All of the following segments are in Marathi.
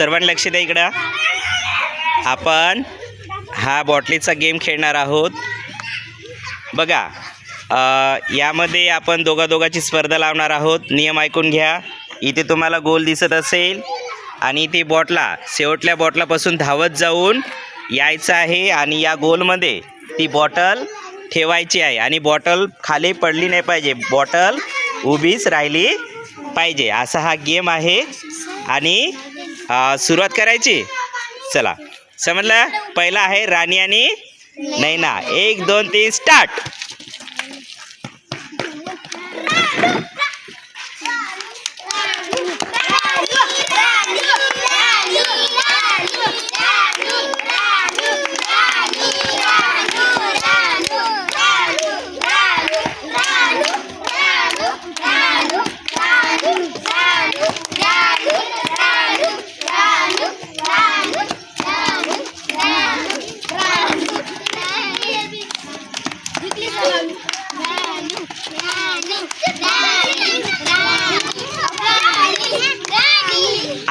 सर्वांनी लक्ष द्या इकडं. आपण हा बॉटलीचा गेम खेळणार आहोत. बघा यामध्ये आपण दोघा दोघाची स्पर्धा लावणार आहोत. नियम ऐकून घ्या. इथे तुम्हाला गोल दिसत असेल आणि ती बॉटला शेवटल्या बॉटलापासून धावत जाऊन यायचं आहे आणि या गोलमध्ये ती बॉटल ठेवायची आहे आणि बॉटल खाली पडली नाही पाहिजे. बॉटल उभीच राहिली पाहिजे. असा हा गेम आहे आणि सुरुवात करायची? चला. समजलं? पहिला आहे राणी आणि नैना. एक दोन तीन स्टार्ट!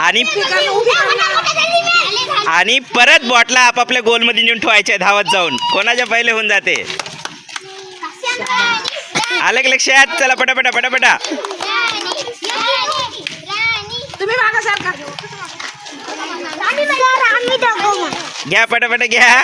आणि आणि परत बॉटला आपापल्या गोलमध्ये नेऊन ठेवायच्या धावत जाऊन. कोणाच्या पहिले होऊन जाते? आलं की लक्षात? चला पटापटा पटापटा. घ्या पटापटा घ्या.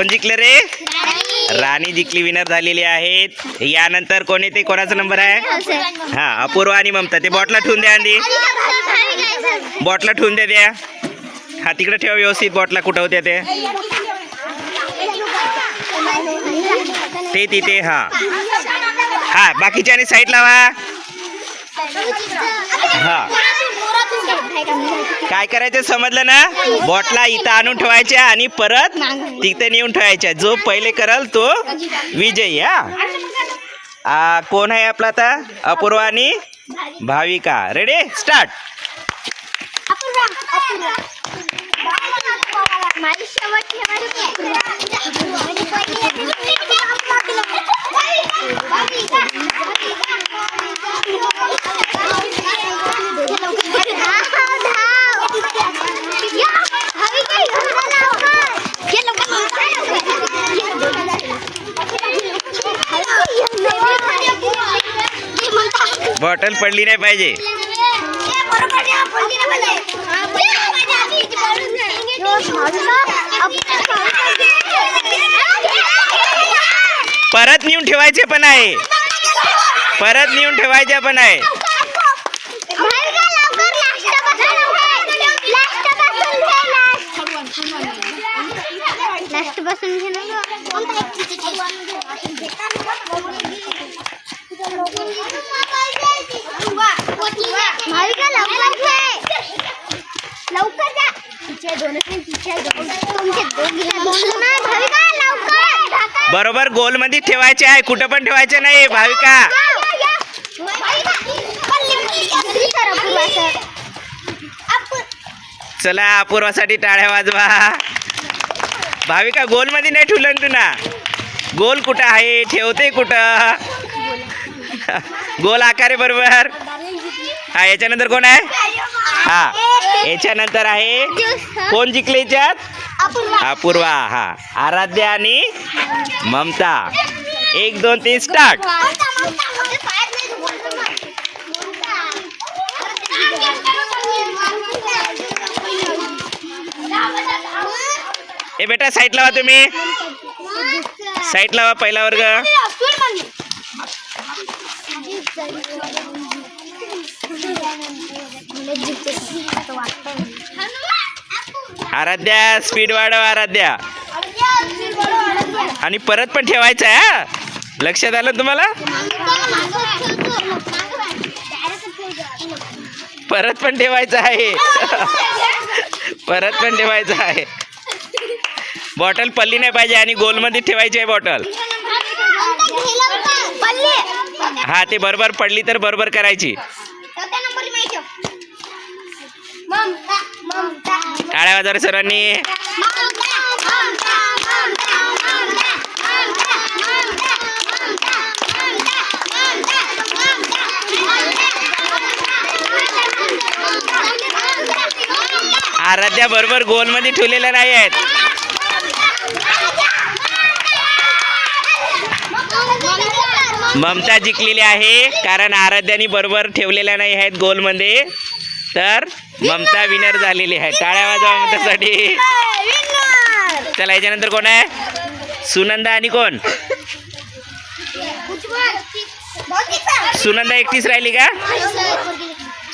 कोण जिंकले रे? राणी. जिंकली विनर झालेली आहेत. यानंतर कोण येते कोणाचा नंबर आहे? हा अपूर्व आणि ममता. ते बॉटला ठेवून द्या आधी बॉटला ठेवून द्या द्या. हा तिकडे ठेवा व्यवस्थित. बॉटला कुठं होत्या ते ते तिथे हा. हा बाकीच्याने साईड लावा हा. काय करायचं समजलं ना? बॉटला इथं आणून ठेवायच्या आणि परत तिथे नेऊन ठेवायच्या. जो पहिले करल तो विजयी हा? कोण आहे आपला आता? अपूर्वानी आणि भाविका. रेडी स्टार्ट माझी शेवटची बॉटल पडली नाही पाहिजे. परत नेऊन ठेवायचे पण आहे. परत नेऊन ठेवायचे पण आहे लास्टपासून घे ना भाविका लवकर घे लवकर जा तिचे दोन तिचे दोन बरोबर गोलमध्ये बरोबर गोलमध्ये ठेवायचे आहे. कुठं पण ठेवायचे नाही भाविका. चला अपूर्वासाठी टाळ्या वाजवा. भाविका गोलमध्ये नाही ठेवलं ना गोल कुठं आहे? ठेवते कुठं? गोल आकार आहे बरोबर. हा याच्यानंतर कोण आहे? हा याच्यानंतर आहे. कोण जिंकले याच्यात? अपूर्वा. हा. आराध्या आणि ममता. एक दोन तीन स्टार्ट. ए बेटा साईड लावा तुम्ही. साईड लावा पहिला वर्ग. आराध्या स्पीड वाढव आराध्या. आणि परत पण ठेवायचं आहे हा? लक्षात आलं तुम्हाला? परत पण ठेवायचं आहे. परत पण ठेवायचं आहे. बॉटल पडली नाही पाहिजे आणि गोलमध्ये ठेवायची आहे बॉटल. हा ते बरोबर पडली तर बरोबर करायची चौथ्या नंबरला माहिती आहे. ममता ममता टाळ्या वाजवा रे सर्वांनी आराध्या बरोबर गोलमध्ये ठेवलेल्या नाही आहेत. ममता जिंकलेली आहे कारण आराध्यानी बरोबर ठेवलेल्या नाही आहेत गोलमध्ये. तर ममता विनर झालेली आहे. टाळ्या वाजवा ममतासाठी. चला याच्यानंतर कोण आहे? सुनंदा आणि कोण? सुनंदा एकटीच राहिली का?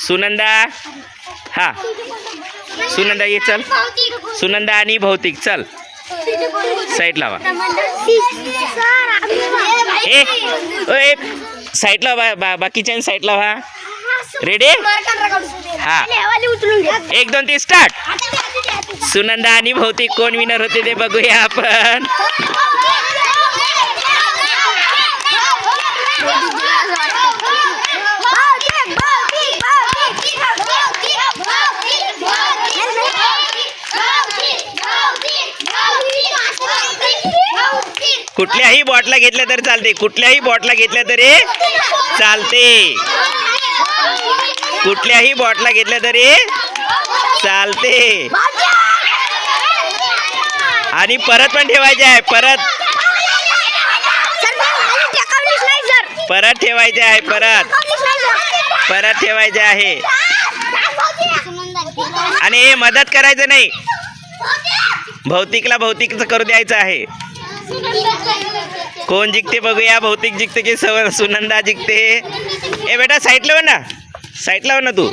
सुनंदा हा. सुनंदा ये चल. सुनंदा आणि भौतिक चल. साईड लावा. ए ओए साईड लावा बा बाकीच्या साईड लावा. रेडी हा. एक दोन तीन स्टार्ट सुनंदा आणि भौतिक कोण विनर होते ते बघूया आपण. कुठल्याही बॉटला घेतल्या तर चालते. कुठल्याही बॉटला घेतल्या तरी चालते. कुठल्याही बॉटला घेतल्या तरी चालते. आणि परत पण ठेवायचे आहे परत. परत ठेवायचे आहे परत. परत ठेवायचे आहे. आणि हे मदत करायचं नाही. भौतिकला भौतिकचं करू द्यायचं आहे. कोण जिंकते बघूया भौतिक जिंकते की सव सुनंदा जिंकते. ए बेटा साईडला हो ना साईडला हो ना तू.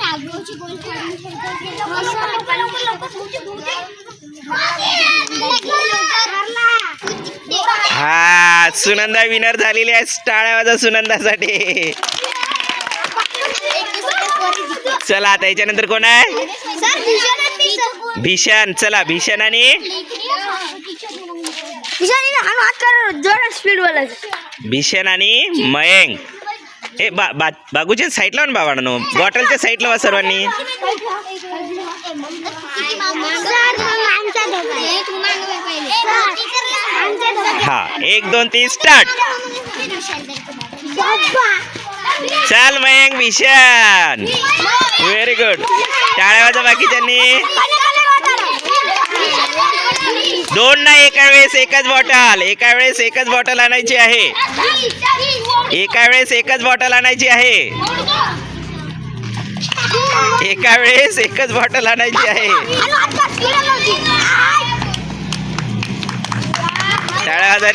हा सुनंदा विनर झालेली आहे टाळ्या वाजा सुनंदासाठी. चला आता याच्यानंतर कोण आहे? भीषण चला भीषण आणि? भीषण आणि हात हे जोरात बा बागूच्या साईड लावा ना. बाबा बॉटलच्या साईड लावा सर्वांनी. हा एक दोन तीन स्टार्ट चाल मयंग भीषण. व्हेरी गुड टाळ्या वाजा बाकी त्यांनी दोन नाही एका वेळेस एकच बॉटल एका वेळेस एकच बॉटल आणायची आहे. एका वेळेस एकच बॉटल आणायची आहे. एका वेळेस एकच बॉटल आणायची आहे. टाळ्या वाजा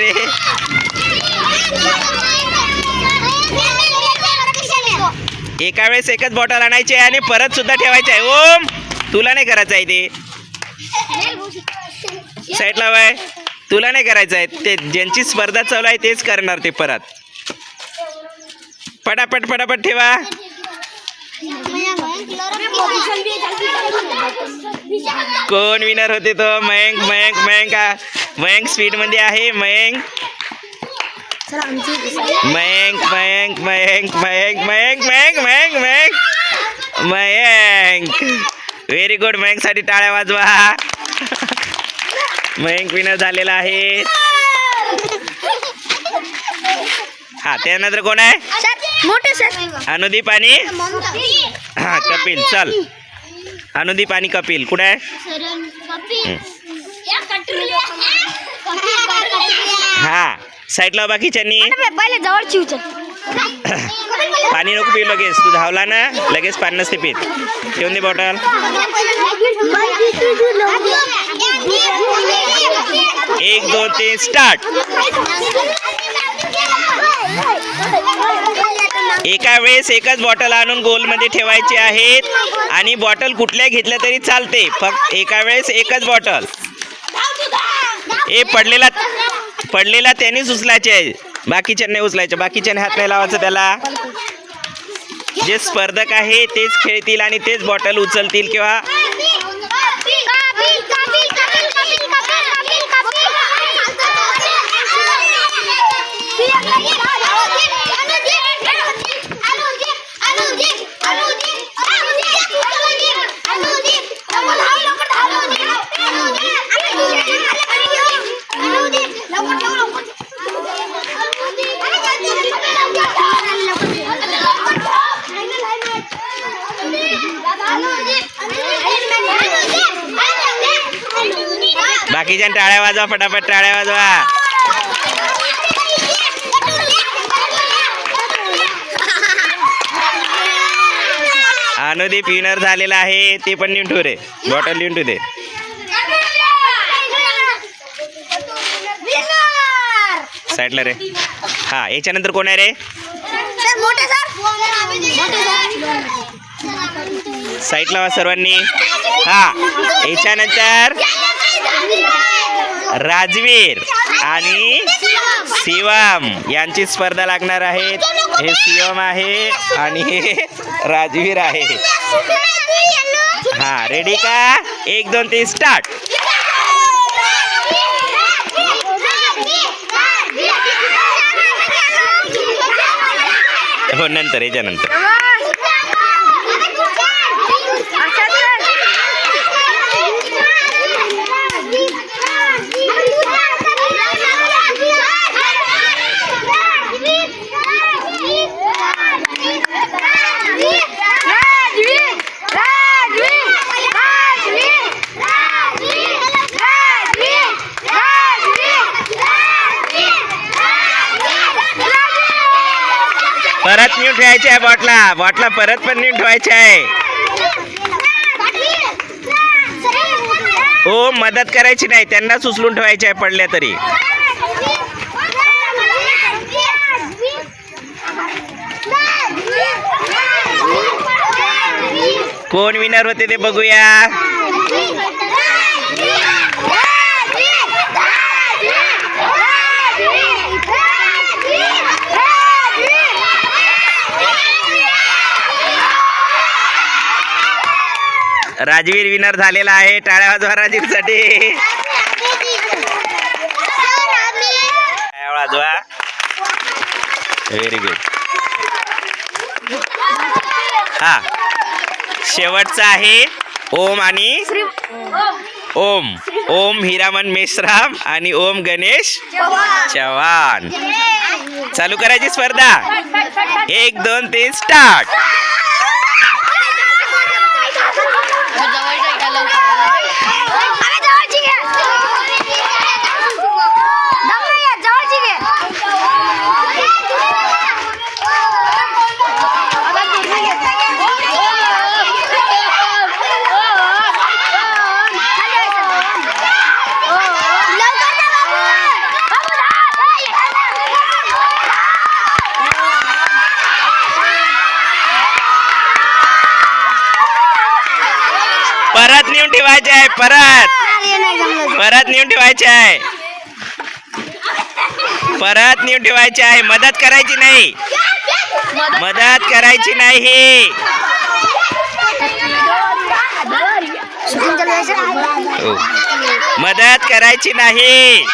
एका वेळेस एकच बॉटल आणायची आहे आणि परत सुद्धा ठेवायची आहे. ओम तुला नाही करायचं आहे ते. साईडला बाय. तुला नाही करायचं आहे. ते ज्यांची स्पर्धा चालू आहे तेच करणार ते परत. पटापट पटापट ठेवा. कोण विनर होते तो? मयंक मयंक मयंक. मयंक स्पीड स्पीडमध्ये आहे. मयंक. मयंक मयंक मयंक मयंक मयंक मयंक मयंक मयंक. मयंक. व्हेरी गुड मयंकसाठी टाळ्या वाजवा. मयंक विनर झालेला आहे. हा त्यानंतर कोण आहे? मोठे सर अनुदीप आणि? हा कपिल चल. अनुदीप आणि कपिल कुठे आहे? हा साईडला बाकीच्यांनी. पहिले जवळची उचल. पाणी नको पिऊ लगेच. तू धावला ना लगेच पाणी नसते पित. ठेवून दे बॉटल. एक दोन तीन स्टार्ट. एका वेळेस एकच बॉटल आणून गोलमध्ये ठेवायची आहेत. आणि बॉटल कुठल्या घेतल्या तरी चालते. फक्त एका वेळेस एकच बॉटल. ए पडलेला पडलेला त्यानेच उचलायचे. आहे बाकीच्यांना उचलायचं बाकीच्याने हात नाही लावायचं त्याला. जे स्पर्धक आहे तेच खेळतील आणि तेच बॉटल उचलतील किंवा बाकीच्या टाळ्या वाजवा फटाफट टाळ्या वाजवा. अनुदीप विनर झालेला आहे ते पण लिहून ठेव रे. बॉटल लिहून ठेव दे. साईडला रे. हा याच्यानंतर कोण आहे रे? साईडला वा सर्वांनी. हा याच्यानंतर राजवीर आणि शिवम यांची स्पर्धा लागणार आहेत. हे शिवम आहे आणि हे राजवीर आहे. हा रेडी का? एक दोन तीन स्टार्ट हो नंतर याच्यानंतर. आहे बॉटला परत पण नीट ठेवायची आहे. हो मदत करायची नाही. त्यांनाच उचलून ठेवायची आहे पडल्या तरी. कोण विनर होते ते बघूया. राजवीर विनर झालेला आहे टाळ्या वाजवा राजवीरसाठी. टाळ्या वाजवा. व्हेरी गुड हा. शेवटचा आहे. ओम आणि ओम. ओम हिरामन मेश्राम आणि ओम गणेश चव्हाण. चालू करायची स्पर्धा. एक दोन तीन स्टार्ट परत नेऊन ठेवायचे आहे परत. परत नेऊन ठेवायचे आहे. परत नेऊन ठेवायचे आहे. मदत करायची नाही. मदत करायची नाही. हो. मदत करायची नाही.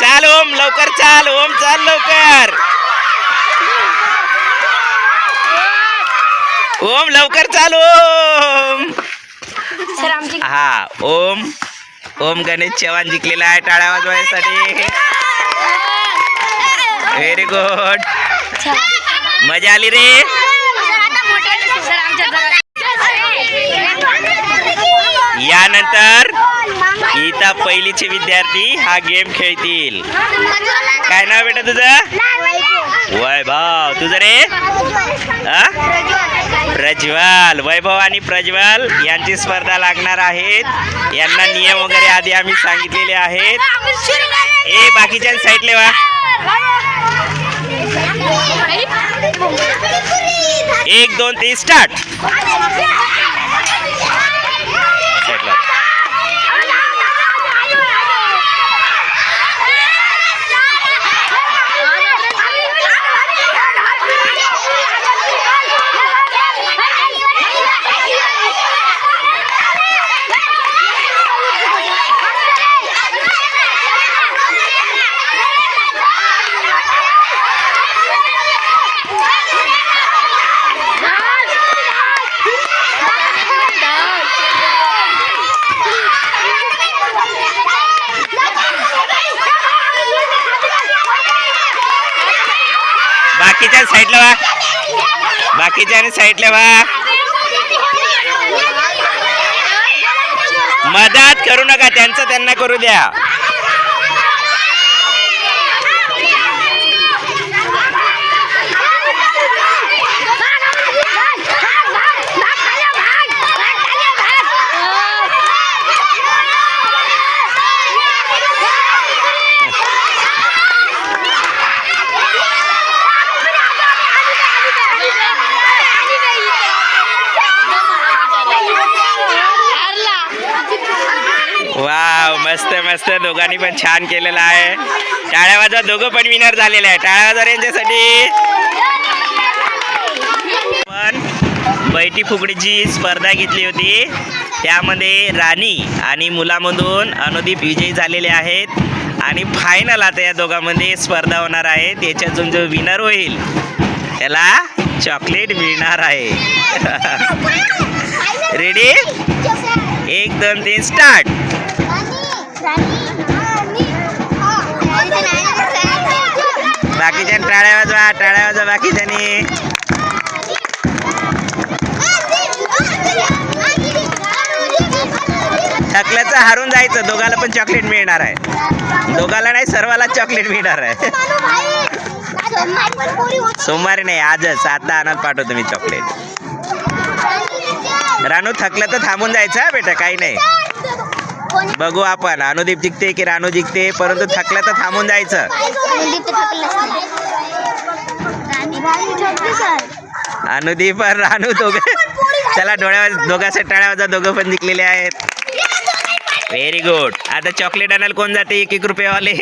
चाल ओम लवकर चाल ओम चाल लवकर. ओम लवकर चाल ओम. हा ओम. ओम गणेश चव्हाण जिंकलेला आहे टाळ्या वाजवायसाठी. व्हेरी गुड मजा आली रे. यानंतर इथं पहिलीचे विद्यार्थी हा गेम खेळतील. काय नाव बेटा तुझं? वैभव. तुझं रे? प्रज्वल. वैभव आणि प्रज्वल यांची स्पर्धा लागणार आहेत. यांना नियम वगैरे आधी आम्ही सांगितलेले आहेत. ए बाकीच्या साईडले वा. एक दोन तीन स्टार्ट बाकीच्या साईडला वा बाकीच्या साईडला वा मदत करू नका त्यांचं त्यांना करू द्या. मस्त दोघांनी पण छान केलेलं आहे. टाळ्या वाजवा दोघं पण विनर झालेले आहे टाळ्या वाजवा यांच्यासाठी. पण बैठी फुगडीची स्पर्धा घेतली होती. त्यामध्ये राणी आणि मुलामधून अनुदीप विजयी झालेले आहेत. आणि फायनल आता या दोघांमध्ये स्पर्धा होणार आहे. त्याच्यातून जो विनर होईल त्याला चॉकलेट मिळणार आहे. रेडी एक दोन तीन स्टार्ट बाकीच्या टाळ्या वाजवा टाळ्या वाजवा बाकीच्यानी. थकल्याचं हारून जायचं दोघाला पण चॉकलेट मिळणार आहे. दोघाला नाही सर्वाला चॉकलेट मिळणार आहे. सोमवारी नाही आजच आता आणत पाठवतो मी चॉकलेट. रानू थकलं तर थांबून जायचं हा बेटा काही नाही. बघू आपण. अनुदीप जिंकते की रानू जिंकते? परंतु थकलं तर थांबून जायचं. अनुदीप आणि रानू दोघं चला डोळ्यावर दोघांच्या टाळ्यावर दोघं पण जिंकलेले आहेत. व्हेरी गुड आता चॉकलेट आणायला कोण जाते? एक एक रुपयेवाले